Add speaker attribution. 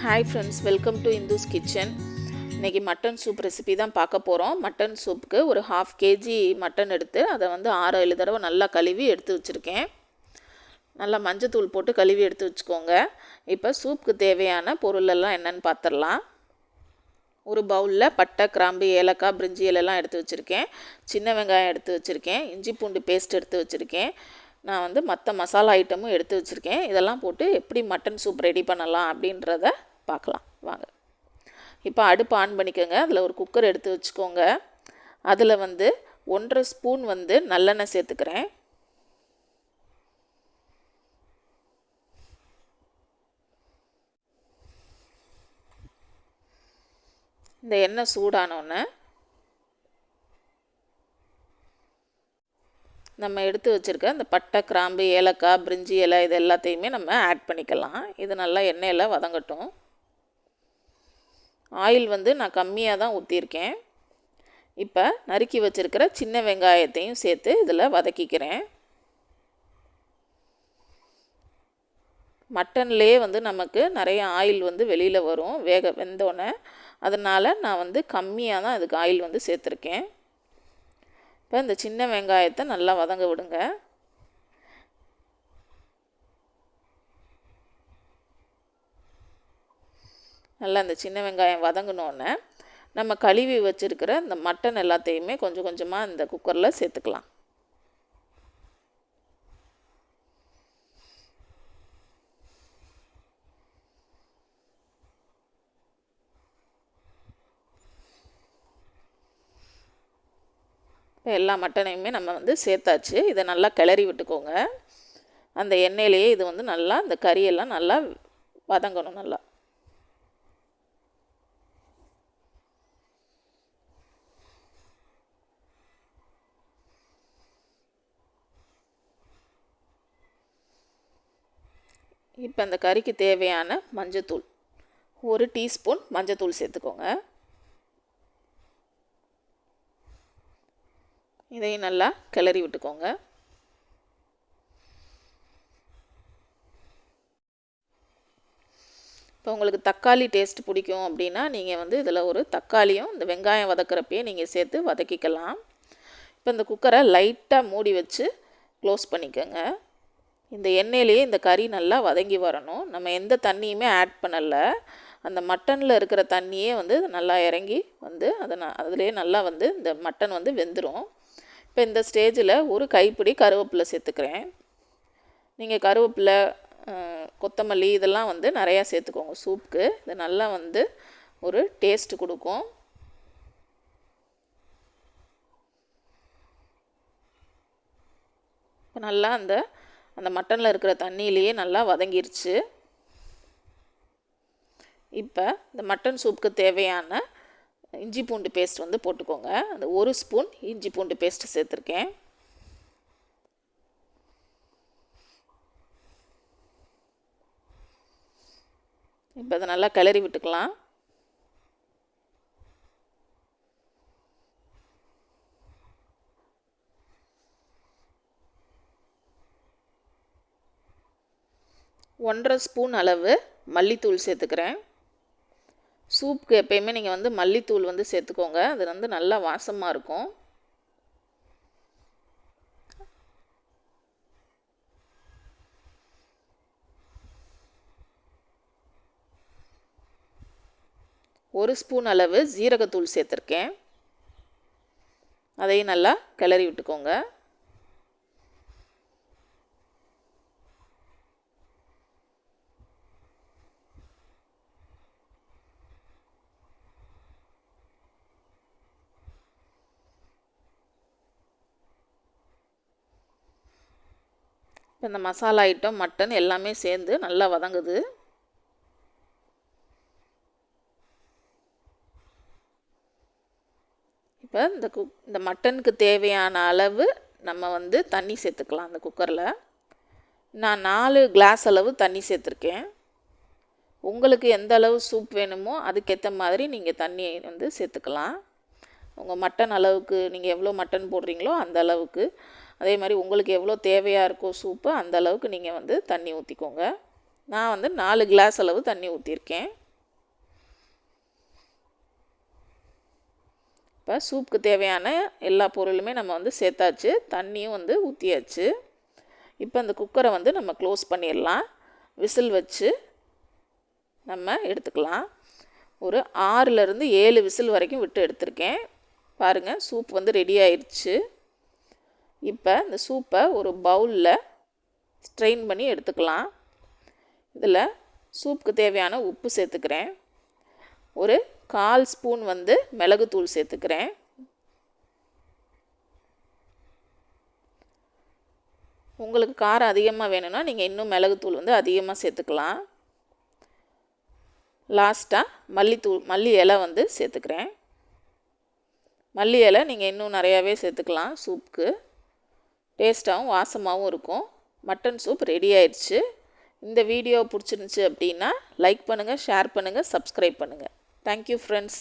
Speaker 1: Hi friends welcome to Indhus kitchen இன்றைக்கி mutton soup recipe தான் பார்க்க போகிறோம் மட்டன் சூப்புக்கு ஒரு ஹாஃப் கேஜி மட்டன் எடுத்து அதை வந்து ஆறு ஏழு தடவை நல்லா கழுவி எடுத்து வச்சுருக்கேன். நல்லா மஞ்சத்தூள் போட்டு கழுவி எடுத்து வச்சுக்கோங்க. இப்போ சூப்புக்கு தேவையான பொருளெல்லாம் என்னென்னு பார்த்துடலாம் ஒரு பவுலில் பட்டை கிராம்பு ஏலக்காய் பிரிஞ்சி இலையெல்லாம் எடுத்து வச்சுருக்கேன். சின்ன வெங்காயம் எடுத்து வச்சுருக்கேன். இஞ்சி பூண்டு பேஸ்ட் எடுத்து வச்சுருக்கேன். நான் வந்து மற்ற மசாலா ஐட்டமும் எடுத்து வச்சுருக்கேன். இதெல்லாம் போட்டு எப்படி மட்டன் சூப் ரெடி பண்ணலாம் அப்படின்றத பார்க்கலாம். வாங்க. இப்போ அடுப்பு ஆன் பண்ணிக்கோங்க. அதில் ஒரு குக்கர் எடுத்து வச்சுக்கோங்க. அதில் வந்து ஒன்றரை ஸ்பூன் வந்து நல்லெண்ணெய் சேர்த்துக்கிறேன். இந்த எண்ணெய் சூடானோன்னே நம்ம எடுத்து வச்சுருக்க இந்த பட்டை கிராம்பு ஏலக்காய் பிரிஞ்சி இலை இது எல்லாத்தையுமே நம்ம ஆட் பண்ணிக்கலாம். இது நல்லா எண்ணெயில் வதங்கட்டும். ஆயில் வந்து நான் கம்மியாக தான் ஊற்றியிருக்கேன் இப்போ நறுக்கி வச்சுருக்கிற சின்ன வெங்காயத்தையும் சேர்த்து இதில் வதக்கிக்கிறேன். மட்டன்லேயே வந்து நமக்கு நிறைய ஆயில் வந்து வெளியில் வரும். வேக வெந்தோடனே அதனால் நான் வந்து கம்மியாக தான் அதுக்கு ஆயில் வந்து சேர்த்துருக்கேன். இப்போ இந்த சின்ன வெங்காயத்தை நல்லா வதங்க விடுங்க. நல்லா இந்த சின்ன வெங்காயம் வதங்கினோன்னே நம்ம கழுவி வச்சுருக்கிற இந்த மட்டன் எல்லாத்தையுமே கொஞ்சம் கொஞ்சமாக இந்த குக்கரில் சேர்த்துக்கலாம். எல்லா மட்டனையுமே நம்ம வந்து சேர்த்தாச்சு. இதை நல்லா கிளறி விட்டுக்கோங்க. அந்த எண்ணெயிலேயே இது வந்து நல்லா இந்த கறியெல்லாம் நல்லா வதங்கணும் நல்லா. இப்போ அந்த கறிக்கு தேவையான மஞ்சத்தூள் ஒரு டீஸ்பூன் மஞ்சத்தூள் சேர்த்துக்கோங்க. இதையும் நல்லா கிளறி விட்டுக்கோங்க. இப்போ உங்களுக்கு தக்காளி டேஸ்ட் பிடிக்கும் அப்படின்னா நீங்கள் வந்து இதில் ஒரு தக்காளியும் இந்த வெங்காயம் வதக்கிறப்பயே நீங்கள் சேர்த்து வதக்கிக்கலாம். இப்போ இந்த குக்கரை லைட்டாக மூடி வச்சு க்ளோஸ் பண்ணிக்கோங்க. இந்த எண்ணெயிலேயே இந்த கறி நல்லா வதங்கி வரணும். நம்ம எந்த தண்ணியுமே ஆட் பண்ணலை. அந்த மட்டனில் இருக்கிற தண்ணியே வந்து நல்லா இறங்கி வந்து அதை நான் அதிலே நல்லா வந்து இந்த மட்டன் வந்து வெந்துடும் இப்போ இந்த ஸ்டேஜில் ஒரு கைப்பிடி கருவேப்பிலை சேர்த்துக்கிறேன். நீங்கள் கருவேப்பிலை கொத்தமல்லி இதெல்லாம் வந்து நிறையா சேர்த்துக்கோங்க சூப்புக்கு. இது நல்லா வந்து ஒரு டேஸ்ட்டு கொடுக்கும். இப்போ நல்லா அந்த அந்த மட்டனில் இருக்கிற தண்ணியிலேயே நல்லா வதங்கிருச்சு. இப்போ இந்த மட்டன் சூப்புக்கு தேவையான இஞ்சி பூண்டு பேஸ்ட் வந்து போட்டுக்கோங்க. அந்த ஒரு ஸ்பூன் இஞ்சி பூண்டு பேஸ்ட்டு சேர்த்துருக்கேன். இப்போ அதை நல்லா கிளறி விட்டுக்கலாம். ஒன்றரை ஸ்பூன் அளவு மல்லித்தூள் சேர்த்துக்கிறேன். சூப்புக்கு எப்பயுமே நீங்கள் வந்து மல்லித்தூள் வந்து சேர்த்துக்கோங்க. அது வந்து நல்லா வாசமாக இருக்கும். ஒரு ஸ்பூன் அளவு ஜீரகத்தூள் சேர்த்துருக்கேன். அதையும் நல்லா கிளறி விட்டுக்கோங்க. இப்போ இந்த மசாலா ஐட்டம் மட்டன் எல்லாமே சேர்ந்து நல்லா வதங்குது. இப்போ இந்த குக் இந்த மட்டனுக்கு தேவையான அளவு நம்ம வந்து தண்ணி சேர்த்துக்கலாம் அந்த குக்கரில் நான் நாலு கிளாஸ் அளவு தண்ணி சேர்த்துருக்கேன். உங்களுக்கு எந்த அளவு சூப் வேணுமோ அதுக்கேற்ற மாதிரி நீங்கள் தண்ணியை வந்து சேர்த்துக்கலாம். உங்கள் மட்டன் அளவுக்கு நீங்கள் எவ்வளோ மட்டன் போடுறீங்களோ அந்த அளவுக்கு. அதே மாதிரி உங்களுக்கு எவ்வளோ தேவையாக இருக்கோ சூப்பு அந்த அளவுக்கு நீங்கள் வந்து தண்ணி ஊற்றிக்கோங்க நான் வந்து நாலு கிளாஸ் அளவு தண்ணி ஊற்றிருக்கேன் இப்போ சூப்புக்கு தேவையான எல்லா பொருளுமே நம்ம வந்து சேர்த்தாச்சு. தண்ணியும் வந்து ஊற்றியாச்சு இப்போ அந்த குக்கரை வந்து நம்ம க்ளோஸ் பண்ணிடலாம். விசில் வச்சு நம்ம எடுத்துக்கலாம். ஒரு ஆறுலேருந்து ஏழு விசில் வரைக்கும் விட்டு எடுத்திருக்கேன். பாருங்கள் சூப் வந்து ரெடி ஆயிடுச்சு இப்போ இந்த சூப்பை ஒரு பவுலில் ஸ்ட்ரெயின் பண்ணி எடுத்துக்கலாம். இதில் சூப்புக்கு தேவையான உப்பு சேர்த்துக்கிறேன். ஒரு கால் ஸ்பூன் வந்து மிளகுத்தூள் சேர்த்துக்கிறேன். உங்களுக்கு காரம் அதிகமாக வேணும்னா நீங்கள் இன்னும் மிளகுத்தூள் வந்து அதிகமாக சேர்த்துக்கலாம். லாஸ்ட்டாக மல்லித்தூள் மல்லி இலை வந்து சேர்த்துக்கிறேன். மல்லி இலை நீங்கள் இன்னும் நிறையாவே சேர்த்துக்கலாம் சூப்புக்கு. டேஸ்ட்டாகவும் வாசமாகவும் இருக்கும். மட்டன் சூப் ரெடி ஆயிடுச்சு. இந்த வீடியோ பிடிச்சிருந்துச்சி அப்படின்னா லைக் பண்ணுங்கள் ஷேர் பண்ணுங்கள் சப்ஸ்கிரைப் பண்ணுங்கள் தேங்க்யூ ஃப்ரெண்ட்ஸ்